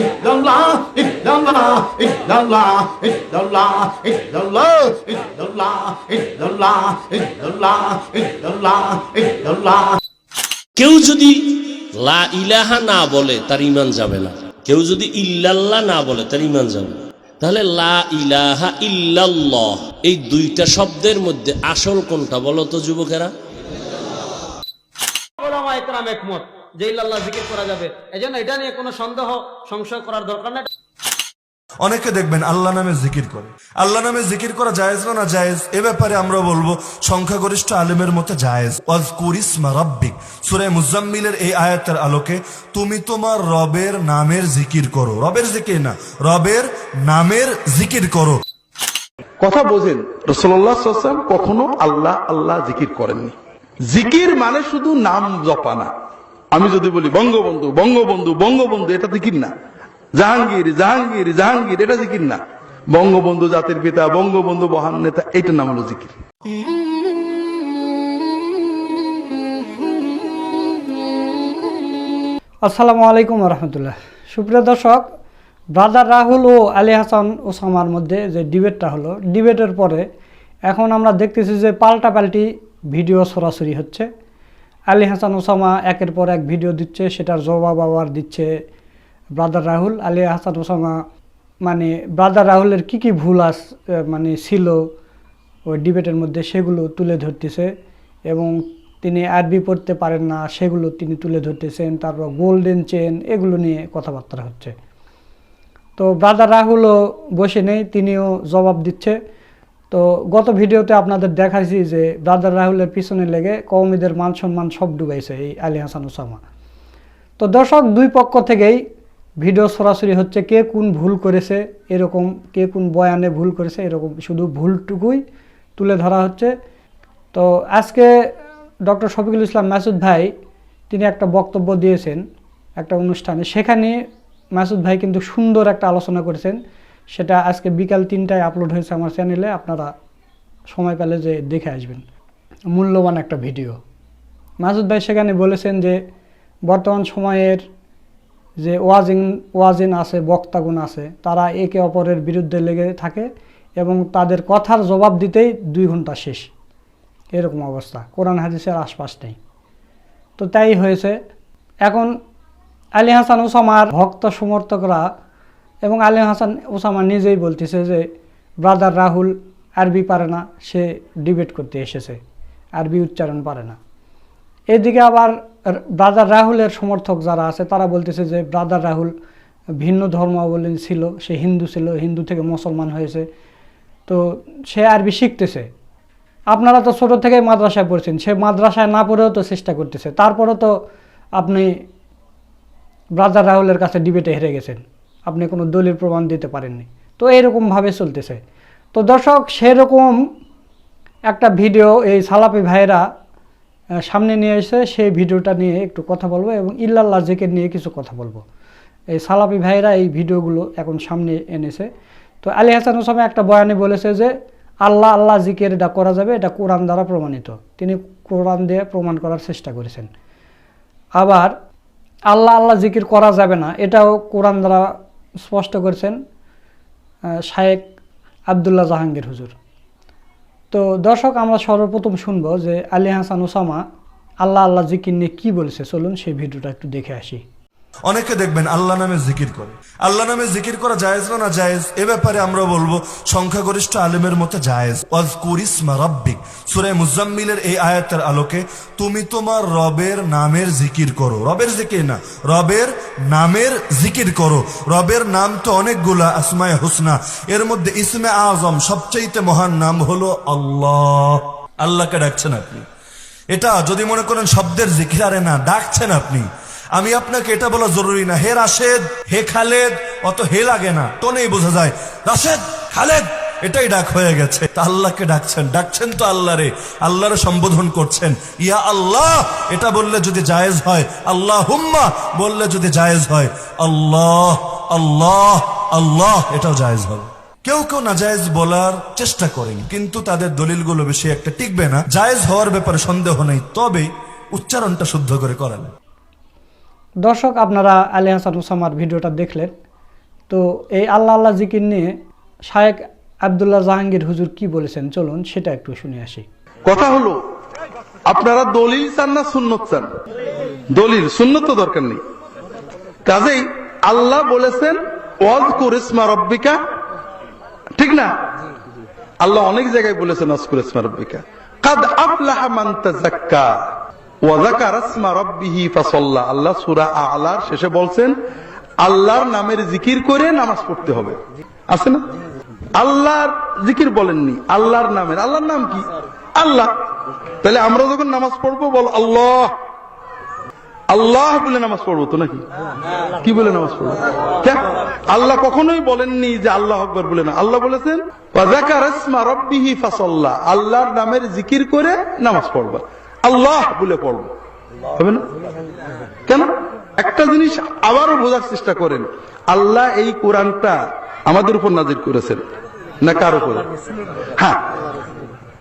illallah. কেউ যদি লা ইলাহা না বলে, তার ইমান যাবে না কেউ যদি ইল্লাল্লাহ না বলে, তার ইমান যাবে। তাহলে লা ইলাহা ইল্লাল্লাহ, এই দুইটা শব্দের মধ্যে আসল কোনটা বলো তো যুবকেরা একমত যে ইল্লাল্লাহ জিকির করা যাবে। এজন্য এটা নিয়ে কোনো সন্দেহ সংশয় করার দরকার নেই। অনেকে দেখবেন আল্লাহ নামে জিকির করে। আল্লাহ নামে জিকির করা জায়েজ না না জায়েজ? এ ব্যাপারে আমরা বলব সংখ্যাগরিষ্ঠ আলেমের মতে জায়েজ। ওয়াজকুরিসমা রাব্বিক সূরা মুজাম্মিলের এই আয়াতের আলোকে তুমি তোমার রবের নামের জিকির করো। রবের জিকির না রবের নামের জিকির করো। কথা বোঝেন রসল্লাহ সাল্লাম কখনো আল্লাহ আল্লাহ জিকির করেননি। জিকির মানে শুধু নাম জপা না। আমি যদি বলি, বঙ্গবন্ধু বঙ্গবন্ধু বঙ্গবন্ধু, এটা জিকির না জাহাঙ্গীর জাহাঙ্গীর জাহাঙ্গীর, এটা জিকির না বঙ্গবন্ধু জাতির পিতা, বঙ্গবন্ধু মহান নেতা এটার নাম হলো জিকির। আসসালামু আলাইকুম রহমতুল্লাহ। সুপ্রিয় দর্শক, ব্রাদার রাহুল ও আলী হাসান ওসামার মধ্যে যে ডিবেটটা হলো, ডিবেটের পরে এখন আমরা দেখতেছি যে পাল্টাপাল্টি ভিডিও সরাসরি হচ্ছে। আলী হাসান ওসামা একের পর এক ভিডিও দিচ্ছে, সেটার জবাব আবার দিচ্ছে ব্রাদার রাহুল। আলী হাসান ওসামা মানে ব্রাদার রাহুলের কি কি ভুল আস মানে ছিল ওই ডিবেটের মধ্যে, সেগুলো তুলে ধরতেছে এবং তিনি আরবি পড়তে পারেন না, সেগুলো তিনি তুলে ধরতেছেন। তারপর গোল্ডেন চেন এগুলো নিয়ে কথাবার্তা হচ্ছে। তো ব্রাদার রাহুলও বসে নেই, তিনিও জবাব দিচ্ছে। তো গত ভিডিওতে আপনাদের দেখাইছি যে ব্রাদার রাহুলের পিছনে লেগে কৌমিদের মান সম্মান সব ডুবাইছে এই আলী হাসান ওসামা। তো দর্শক, দুই পক্ষ থেকেই ভিডিও সরাসরি হচ্ছে কে কোন ভুল করেছে এরকম, কে কোন বয়ানে ভুল করেছে এরকম শুধু ভুলটুকুই তুলে ধরা হচ্ছে। তো আজকে ডক্টর শফিকুল ইসলাম মাসুদ ভাই, তিনি একটা বক্তব্য দিয়েছেন একটা অনুষ্ঠানে। সেখানে মাসুদ ভাই কিন্তু সুন্দর একটা আলোচনা করেছেন। সেটা আজকে বিকাল তিনটায় আপলোড হয়েছে আমার চ্যানেলে আপনারা সময় পেলে যে দেখে আসবেন। মূল্যবান একটা ভিডিও মাসুদ ভাই সেখানে বলেছেন যে, বর্তমান সময়ের যে ওয়াজিন ওয়াজিন আছে, বক্তাগুণ আছে, তারা একে অপরের বিরুদ্ধে লেগে থাকে এবং তাদের কথার জবাব দিতেই দুই ঘণ্টা শেষ। এরকম অবস্থা। কোরআন হাদিসের আশপাশ নেই। তো তাই হয়েছে। এখন আলী হাসান ওসামার ভক্ত সমর্থকরা এবং আলী হাসান ওসামা নিজেই বলতেছে যে, ব্রাদার রাহুল, আরবি পারে না, সে ডিবেট করতে এসেছে, আরবি উচ্চারণ পারে না। এদিকে আবার ব্রাদার রাহুলের সমর্থক যারা আছে, তারা বলতেছে যে, ব্রাদার রাহুল ভিন্ন ধর্মাবলম্বী ছিল, সে হিন্দু ছিল, হিন্দু থেকে মুসলমান হয়েছে, তো সে আরবি শিখতেছে। আপনারা তো ছোটো থেকেই মাদ্রাসায় পড়ছেন, সে মাদ্রাসায় না পড়েও তো চেষ্টা করতেছে, তারপরেও তো আপনি ব্রাদার রাহুলের কাছে ডিবেটে হেরে গেছেন। আপনি কোনো দলিল প্রমাণ দিতে পারেননি। তো এরকমভাবে চলতেছে। তো দর্শক সেরকম একটা ভিডিও এই সালাপি ভাইয়েরা আহ, সামনে নিয়ে এসে সেই ভিডিওটা নিয়ে একটু কথা বলব এবং ইল্লাল্লাহ জিকের নিয়ে কিছু কথা বলব। এই সালাপি ভাইয়েরা এই ভিডিওগুলো এখন সামনে এনেছে। তো আলী হাসান ওসামে একটা বয়ানে বলেছে যে আল্লাহ আল্লাহ জিকের এটা করা যাবে এটা কোরআন দ্বারা প্রমাণিত। তিনি কোরআন দিয়ে প্রমাণ করার চেষ্টা করেছেন। আবার আল্লাহ আল্লাহ জিকির করা যাবে না এটাও কোরআন দ্বারা স্পষ্ট করেছেন শায়েক আবদুল্লাহ জাহাঙ্গীর হুজুর। তো দর্শক, আমরা সর্বপ্রথম শুনব যে আলী হাসান ওসামা আল্লাহ আল্লাহ জিকির নিয়ে কী বলেছে। চলুন সেই ভিডিওটা একটু দেখে আসি। অনেকে দেখবেন আল্লাহ নামে জিকির করে। আল্লাহ নামে জিকির করা জায়েজ না জায়েজ? এ ব্যাপারে আমরা বলব, সংখ্যাগরিষ্ঠ আলেমের মতে জায়েজ। ওয়াজকুরিসমা রাব্বিক, সূরা মুজাম্মিলের এই আয়াতের আলোকে তুমি তোমার রবের নামের জিকির করো। রবের জিকির না, রবের নামের জিকির করো। রবের নাম তো অনেকগুলা, আসমায় হোসনা। এর মধ্যে ইসমে আজম সবচাইতে মহান নাম হলো আল্লাহ। আল্লাহকে ডাকছেন আপনি। এটা যদি মনে করেন শব্দের জিকির, আরে না, ডাকছেন আপনি। আমি আপনাকে এটা বলা জরুরি না। হে রাশেদ, হে খালেদ, অত হে লাগে না। টোনেই বোঝা যায়। রাশেদ, খালেদ, এটাই ডাক হয়ে গেছে। তা আল্লাহকে ডাকছেন। ডাকছেন তো আল্লাহ রে। আল্লাহরে সম্বোধন করছেন। ইয়া আল্লাহ, এটা বললে যদি জায়েজ হয় আল্লাহ হুম্মা বললে যদি জায়েজ হয়, আল্লাহ আল্লাহ আল্লাহ, এটাও জায়েজ হবে। কেউ কেউ নাজায়েজ বলার চেষ্টা করেন, কিন্তু তাদের দলিলগুলো বেশি একটা টিকবে না। জায়েজ হওয়ার ব্যাপারে সন্দেহ নেই। তবে উচ্চারণটা শুদ্ধ করে করেন। দর্শক, আপনারা আলী হাসান ওসামার ভিডিওটা দেখলেন। তো এই আল্লাহ আল্লাহ জিকির নিয়ে শায়েক আবদুল্লাহ জাহাঙ্গীর হুজুর কি বলেছেন? চলুন সেটা একটু শুনে আসি। কথা হলো, আপনারা দলিল চান না সুন্নত চান? দলিল, সুন্নত তো দরকার নেই। কাজেই আল্লাহ বলেছেন ওয়াজ কুরিসমা রব্বিকা। ঠিক না? আল্লাহ অনেক জায়গায় বলেছেন ওয়াজ কুরিসমা রব্বিকা। কাদ আফলাহা মান তাযাক্কা। আল্লাহ সূরা আলার শেষে বলছেন, আল্লাহর নামের জিকির করে নামাজ পড়তে হবে। আছে না? আল্লাহর জিকির বলেননি, আল্লাহর নামের। আল্লাহর নাম কি? আল্লাহ। তাহলে আমরা যখন নামাজ পড়ব, বল আল্লাহ। আল্লাহ বলে নামাজ পড়ব তো নাকি? কি বলে নামাজ পড়ব? আল্লাহ কখনোই বলেননি যে আল্লাহ আকবর বলে না। আল্লাহ বলেছেন আল্লাহর নামের জিকির করে নামাজ পড়বা। আল্লাহ বলে পড়ব হবে না? কেন? একটা জিনিস আবারও বোঝার চেষ্টা করেন আল্লাহ এই কোরআনটা আমাদের উপর নাজির করেছেন না কার উপরে? হ্যাঁ।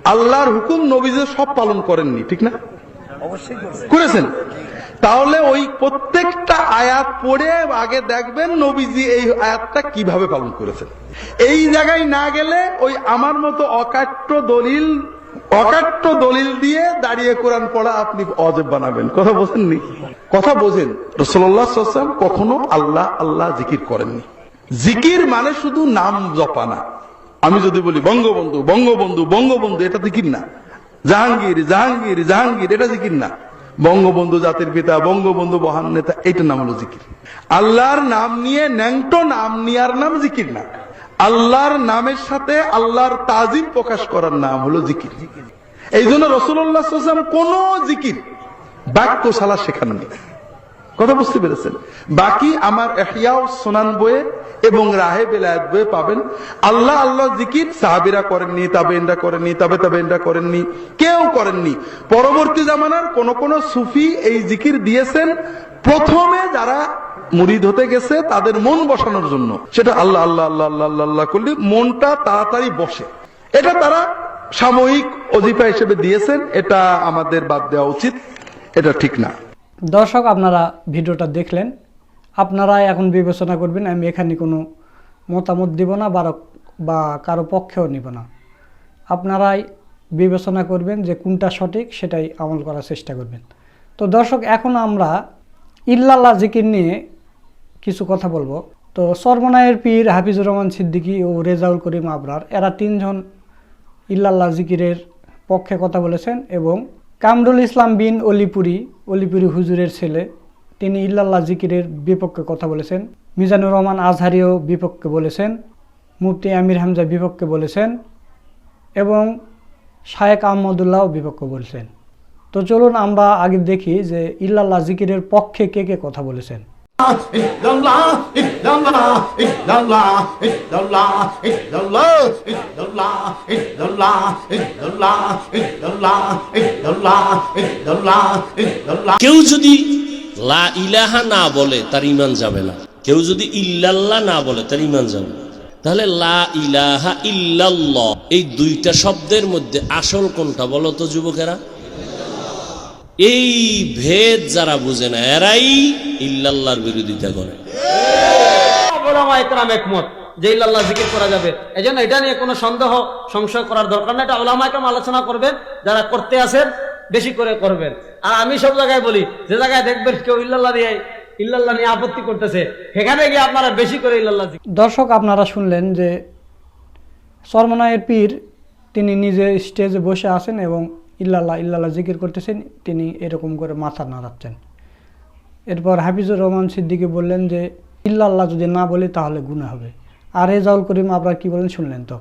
আল্লাহর হুকুম নবীজে সব পালন করেননি ঠিক না? করেছেন। তাহলে ওই প্রত্যেকটা আয়াত পড়ে আগে দেখবেন নবীজি এই আয়াতটা কীভাবে পালন করেছেন। এই জায়গায় না গেলে ওই আমার মতো অকাট্য দলিল অকাট্য দলিল দিয়ে দাঁড়িয়ে কোরআন পড়া আপনি অজেব বানাবেন। কথা বোঝেননি? কথা বোঝেন। রসল্লাহ কখনো আল্লাহ আল্লাহ জিকির করেননি। জিকির মানে শুধু নাম জপা না আমি যদি বলি, বঙ্গবন্ধু বঙ্গবন্ধু বঙ্গবন্ধু, এটা জিকির না। জাহাঙ্গীর জাহাঙ্গীর জাহাঙ্গীর, এটা জিকির না। বঙ্গবন্ধু জাতির পিতা, বঙ্গবন্ধু মহান নেতা এটা নাম হলো জিকির। আল্লাহর নাম নিয়ে ন্যাংটো নাম নিয়ার নাম জিকির না। আল্লাহর নামের সাথে আল্লাহর তাজিম প্রকাশ করার নাম হলো জিকির। এই জন্য রসুল্লাহ কোন জিকির, বাক্য বাক্যশালা শেখাননি কথা বুঝতে পেরেছেন? বাকি আমার সোনান বইয়ে এবং রাহে বেলায়েত বইয়ে পাবেন। আল্লাহ আল্লাহ জিকির সাহাবিরা করেননি তবে তাবেনরা করেননি, তাবে তাবেনরা করেননি, কেউ করেননি। পরবর্তী জামানার কোন কোন সুফি এই জিকির দিয়েছেন। প্রথমে যারা মুরিদ হতে গেছে তাদের মন বসানোর জন্য। সেটা আল্লাহ আল্লাহ আল্লাহ আল্লাহ আল্লাহ করলে মনটা তাড়াতাড়ি বসে। এটা তারা সাময়িক অজিফা হিসেবে দিয়েছেন, এটা আমাদের বাদ দেওয়া উচিত, এটা ঠিক না। দর্শক, আপনারা ভিডিওটা দেখলেন। আপনারাই এখন বিবেচনা করবেন, আমি এখানে কোনো মতামত দিব না, বা বা কারও পক্ষেও নিব না। আপনারাই বিবেচনা করবেন যে কোনটা সঠিক, সেটাই আমল করার চেষ্টা করবেন। তো দর্শক, এখন আমরা ইল্লাল্লাহ জিকির নিয়ে কিছু কথা বলব। তো সর্বনায়ের পীর হাফিজুর রহমান সিদ্দিকী ও রেজাউল করিম আবরার, এরা তিনজন ইল্লাল্লাহ জিকিরের পক্ষে কথা বলেছেন এবং কামরুল ইসলাম বিন অলিপুরি অলিপুরি হুজুরের ছেলে, তিনি ইল্লাল্লাহ জিকিরের বিপক্ষে কথা বলেছেন। মিজানুর রহমান আজহারিও বিপক্ষে বলেছেন। মুফতি আমির হামজা বিপক্ষে বলেছেন এবং শায়েক আহমদুল্লাহও বিপক্ষে বলেছেন। তো চলুন আমরা আগে দেখি যে ইল্লাল্লাহ জিকিরের পক্ষে কে কে কথা বলেছেন। কেউ যদি লা ইলাহা না বলে, তার ইমান যাবে না। কেউ যদি ইল্লাল্লাহ না বলে, তার ইমান যাবে না। তাহলে লা ইলাহা ইল্লাল্লাহ, এই দুইটা শব্দের মধ্যে আসল কোনটা বলো তো যুবকেরা? এই ভেদ যারা বুঝে না এরাই ইল্লাল্লাহর বিরোধিতা করে। একমত যে ইল্লাল্লাহ জিকির করা যাবে। এই জন্য এটা নিয়ে কোনো সন্দেহ সংশয় করার দরকার নেই। এটা ওলামা একরাম আলোচনা করবেন যারা করতে আসেন বেশি করে করবেন। আর আমি সব জায়গায় বলি যে জায়গায় দেখবেন কেউ ইল্লাল্লাহ দিয়ে ইল্লাল্লাহ নিয়ে আপত্তি করতেছে সেখানে গিয়ে আপনারা বেশি করে ইল্লাল্লাহ জিকির দর্শক আপনারা শুনলেন যে সরমনায়ের পীর তিনি নিজে স্টেজে বসে আছেন এবং ইল্লাল্লাহ ইল্লাল্লাহ জিকির করতেছেন, তিনি এরকম করে মাথা নাড়াচ্ছেন। এরপর হাফিজুর রহমান সিদ্দিকি বললেন যে, ইল্লাল্লাহ যদি না বলি তাহলে গুণা হবে। আর রেজাউল করিম আপনারা কি বলেন শুনলেন তো।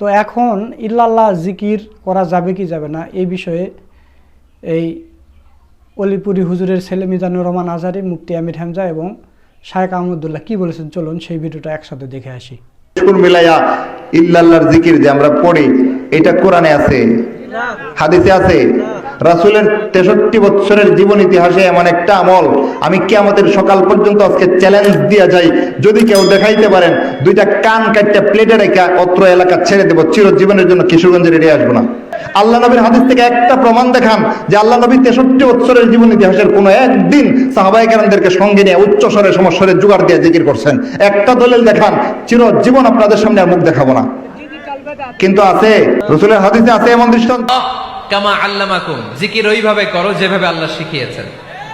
তো এখন ইল্লাল্লাহ জিকির করা যাবে কি যাবে না এই বিষয়ে এই অলিপুরি হুজুরের ছেলে মিজানুর রহমান আজারি, মুফতি আমির হামজা এবং শায়েক আহমদুল্লাহ কি বলেছেন চলুন সেই ভিডিওটা একসাথে দেখে আসি। মিলাইয়া, ইল্লাল্লাহর জিকির যে আমরা পড়ি, এটা কোরআনে আছে। হাদিসে আছে, রাসূলের তেষট্টি বছরের জীবন ইতিহাসে এমন একটা আমল। আমি কিয়ামতের সকাল পর্যন্ত আজকে চ্যালেঞ্জ দিয়া যাই। যদি কেউ দেখাইতে পারেন, দুইটা কান কাটটা প্লেটে রেখে অত্র এলাকা ছেড়ে দেব। চিরজীবনের জন্য কিশোরগঞ্জের এড়িয়ে আসব না। আল্লাহ নবীর হাদিস থেকে একটা প্রমাণ দেখান যে আল্লাহ নবী তেষট্টি বছরের জীবন ইতিহাসের কোন একদিন সাহাবাই কেরামদেরকে সঙ্গে নিয়ে উচ্চ স্বরে সমস্বরে জোগাড় দিয়ে জিকির করছেন। একটা দলিল দেখান, চিরজীবন আপনাদের সামনে আর মুখ দেখাবো না। কিন্তু আছে। রসুলের হাদিসে আছে এমন দৃষ্টান্ত। কামা আল্লামাকুম। জিকির ওইভাবে করো যেভাবে আল্লাহ শিখিয়েছেন।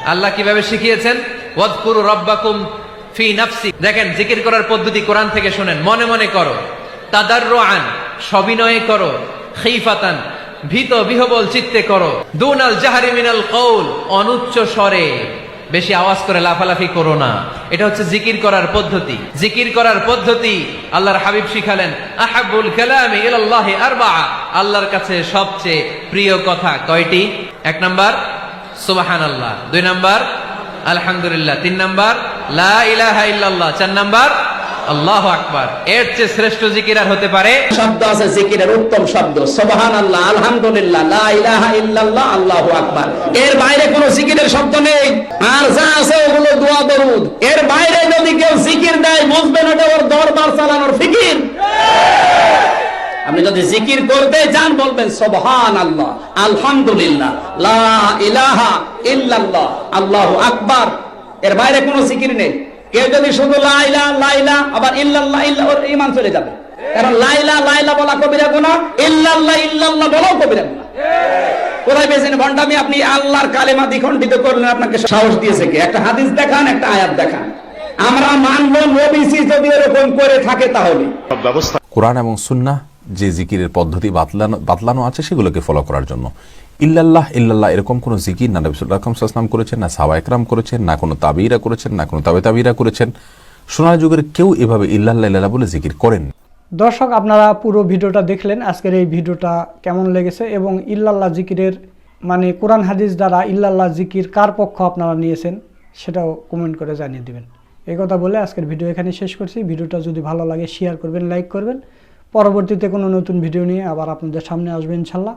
আল্লাহ কীভাবে শিখিয়েছেন? ওয়াদকুরু রব্বাকুম ফি নাফসি। দেখেন, জিকির করার পদ্ধতি কোরআন থেকে শুনেন। মনে মনে করো। তাদাররুআন, সবিনয়ে করো। খিফাতান, ভীত বিহবল চিত্তে করো। দুনাল জাহারি মিনাল কৌল, অনুচ্চ স্বরে। বেশি আওয়াজ করে লাফালাফি করো না। এটা হচ্ছে জিকির করার পদ্ধতি। জিকির করার পদ্ধতি আল্লাহর হাবিব শিখালেন, আহাবুল কালামি ইলাল্লাহি আরবা আল্লাহর কাছে সবচেয়ে প্রিয় কথা কয়টি? এক নাম্বার সুবাহান আল্লাহ দুই নাম্বার, আলহামদুলিল্লাহ। তিন নাম্বার, লা ইলাহা ইল্লাল্লাহ। চার নাম্বার আল্লাহ আকবার। এর চেয়ে শ্রেষ্ঠ জিকির আর হতে পারে শব্দ আছে জিকিরের উত্তম শব্দ। সোবাহান আল্লাহ আলহামদুলিল্লাহ আকবার। এর বাইরে জিকিরের শব্দ নেই। আর যা আছে ওগুলো দোয়া দরুদ। এর বাইরে যদি কেউ জিকির দেয় ওর দরবার চালানোর ফিকির। আপনি যদি জিকির করতে চান, বলবেন সোবহান আল্লাহ আলহামদুলিল্লাহ, লা ইলাহা ইল্লাল্লাহ, আল্লাহু আকবার। এর বাইরে কোনো জিকির নেই। কেউ যদি শুধু লাইলা লাইলা আবার ইল্লাল্লাহ ইল্লা ওর ইমান চলে যাবে। কারণ লাইলা লাইলা বলা কবিরা গুনাহ ইল্লাল্লাহ ইল্লাল্লাহ বলাও কবিরা গুনাহ। কোথায় পেয়েছেন ভণ্ডামি? আপনি আল্লাহর কালেমা দ্বিখণ্ডিত করলেন আপনাকে সাহস দিয়েছে কে? একটা হাদিস দেখান একটা আয়াত দেখান। আমরা মানবো নবীসি যদি এরকম করে থাকে তাহলে। কোরআন এবং সুন্নাহ যে জিকিরের পদ্ধতি বাতলানো বাতলানো আছে সেগুলোকে ফলো করার জন্য। ইল্লাল্লাহ ইল্লাল্লাহ এরকম কোনো জিকির না নবিসাম করেছেন, না সাবা একরাম করেছেন, না কোনো তাবিরা করেছেন, না কোনো তাবে তাবিরা করেছেন। সোনার যুগের কেউ এভাবে ইল্লাল্লাহ ইল্লাল্লাহ বলে জিকির করেন দর্শক, আপনারা পুরো ভিডিওটা দেখলেন। আজকের এই ভিডিওটা কেমন লেগেছে এবং ইল্লাল্লাহ জিকিরের মানে কোরআন হাদিস দ্বারা ইল্লাল্লাহ জিকির কার পক্ষ আপনারা নিয়েছেন সেটাও কমেন্ট করে জানিয়ে দিবেন। এই কথা বলে আজকের ভিডিও এখানে শেষ করছি। ভিডিওটা যদি ভালো লাগে শেয়ার করবেন লাইক করবেন। পরবর্তীতে কোনো নতুন ভিডিও নিয়ে আবার আপনাদের সামনে আসবে ইনশাল্লাহ।